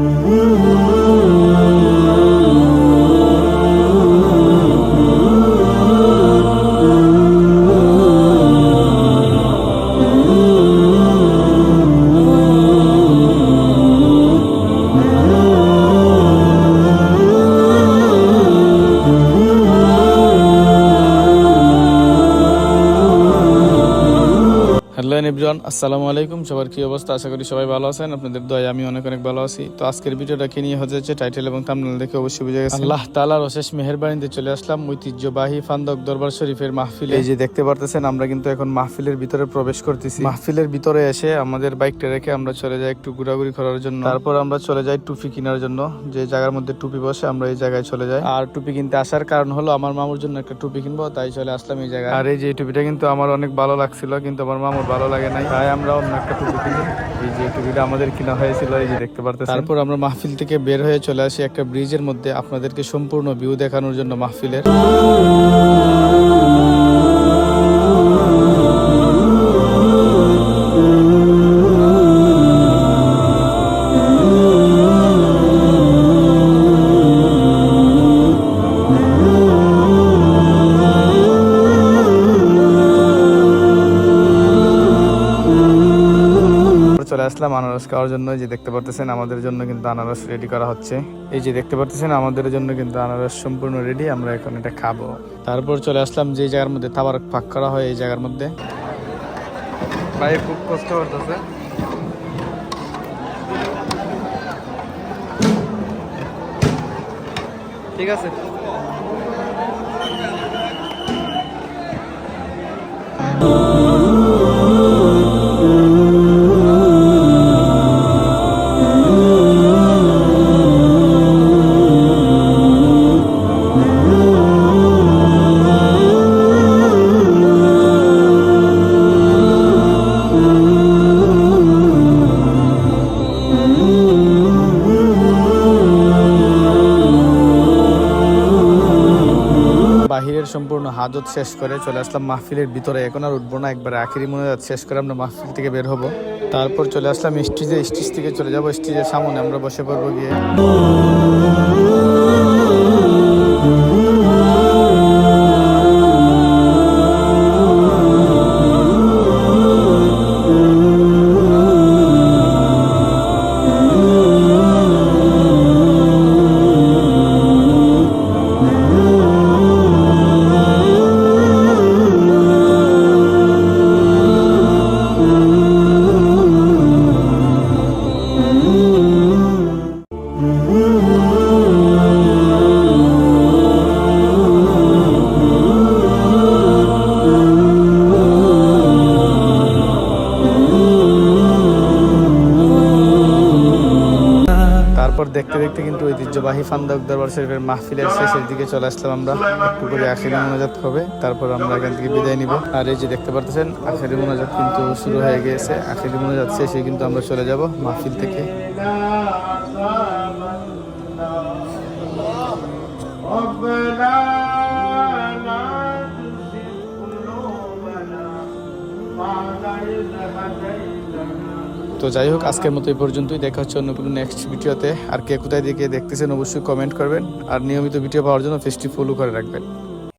Ooh. Everyone আসসালামু আলাইকুম। সবার কি অবস্থা? আশা করি সবাই ভালো আছেন। আপনাদের দয়া আমি অনেক অনেক ভালো আছি। তো আজকের ভিডিওটা কি নিয়ে হতে যাচ্ছে টাইটেল এবং থাম্বনেল দেখে অবশ্যই বুঝে গেছে আল্লাহ তাআলার অশেষ মেহেরবানিতে চলে আসলাম ঐতিহ্যবাহী ফান্দক দরবার শরীফের মাহফিলে। এই যে দেখতে পারতেছেন আমরা কিন্তু এখন মাহফিলের ভিতরে প্রবেশ করতেছি। মাহফিলের ভিতরে এসে আমাদের বাইকটা রেখে আমরা চলে যাই একটু ঘোরাঘুরি করার জন্য। তারপর আমরা চলে যাই টুপি কেনার জন্য। যে জায়গার মধ্যে টুপি বসে আমরা এই জায়গায় চলে যাই। আর টুপি কিনতে আসার কারণ হলো আমার মামুর জন্য একটা টুপি কিনবো তাই চলে আসলাম এই জায়গায়। আর এই যে টুপিটা কিন্তু আমার অনেক ভালো লাগছিল কিন্তু আমার মামুর ভালো লাগে নাই। তাই আমরা অন্য একটা টুপি কিনি। এই যে টুপিটা আমাদের কিনা হয়েছিল এই যে দেখতে পারতেছি তারপর আমরা মাহফিল থেকে বের হয়ে চলে আসি একটা ব্রিজের মধ্যে। আপনাদেরকে সম্পূর্ণ ভিউ দেখানোর জন্য মাহফিলের। চলে আসলাম আনারস খাওয়ার জন্য। যে দেখতে পারতেছেন, আমাদের জন্য কিন্তু আনারস রেডি করা হচ্ছে। এই যে দেখতে পারতেছেন, আমাদের জন্য কিন্তু আনারস সম্পূর্ণ রেডি আমরা এখন এটা খাব। তারপর চলে আসলাম যে জায়গার মধ্যে তাবার পাক করা হয়, এই জায়গার মধ্যে। ভাই, খুব কষ্ট করতেছে ঠিক আছে। বাহিরের সম্পূর্ণ হাজত শেষ করে চলে আসলাম মাহফিলের ভিতরে। এখন আর উঠবো না, একবার আখেরি মনে শেষ করে আমরা মাহফিল থেকে বের হব। তারপর চলে আসলাম স্টেজে। স্টেজ থেকে চলে যাব স্টেজের সামনে। আমরা বসে পড়ব গিয়ে। তারপর দেখতে দেখতে কিন্তু ঐতিহ্যবাহী ফান্দক দরবার শরীফের মাহফিলের শেষের দিকে চলে আসলাম আমরা একটু করে আখেরি মোনাজাত হবে তারপর আমরা এখান থেকে বিদায় নিব আর এই যে দেখতে পারতেছেন আখেরি মোনাজাত কিন্তু শুরু হয়ে গিয়েছে আখেরি মোনাজাত শেষে কিন্তু আমরা চলে যাব মাহফিল থেকে তো যাই হোক, আজকের মতো এই পর্যন্তই। দেখা হচ্ছে অন্য কোনো নেক্সট ভিডিওতে। আর কে কোথায় দিকে দেখতেছেন অবশ্যই কমেন্ট করবেন। আর নিয়মিত ভিডিও পাওয়ার জন্য ফেসটি ফলো করে রাখবেন।